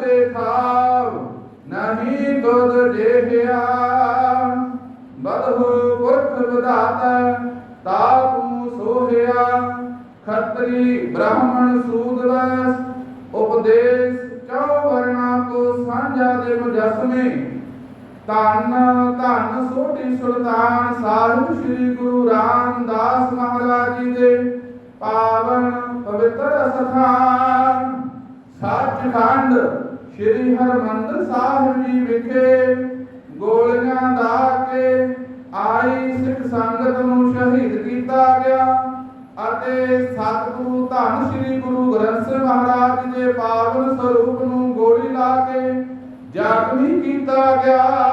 ਸਭੇ ਖਾਵ ਨਹੀਂ ਦੁੱਧ ਜਿਹਿਆ ਬਦਹੁ ਪੁਰਖ ਵਿਧਾਤਾ ਤਾ ਸੋਹਿਆ ਖੱਤਰੀ ਬ੍ਰਾਹਮਣ ਸੂਦ ਉਪਦੇਸ਼ ਚੌ ਵਰਣਾ ਕੋ ਸਾਂਝਾ ਦੇ ਮੁਜਸਮੇ। ਧੰਨ ਧੰਨ ਸੋਢੀ ਸੁਲਤਾਨ ਸਾਹਿਬ ਸ੍ਰੀ ਗੁਰੂ ਰਾਮਦਾਸ ਮਹਾਰਾਜ ਜੀ ਦੇ ਪਾਵਨ ਪਵਿੱਤਰ ਸਥਾਨ ਸੱਚਖੰਡ ਸ੍ਰੀ ਹਰਮੰਦਰ ਸਾਹਿਬ ਜੀ ਵਿਖੇ ਗੋਲੀਆਂ ਦਾ ਕੇ ਆਈ ਸਿੱਖ ਸੰਗਤ ਨੂੰ ਸ਼ਹੀਦ ਕੀਤਾ ਗਿਆ ਅਤੇ ਸਤਿਗੁਰੂ ਧੰਨ ਸ੍ਰੀ ਗੁਰੂ ਗ੍ਰੰਥ ਸਾਹਿਬ ਮਹਾਰਾਜ ਦੇ ਪਾਵਨ ਸਰੂਪ ਨੂੰ ਗੋਲੀ ਲਾ ਕੇ ਜ਼ਖਮੀ ਕੀਤਾ ਗਿਆ।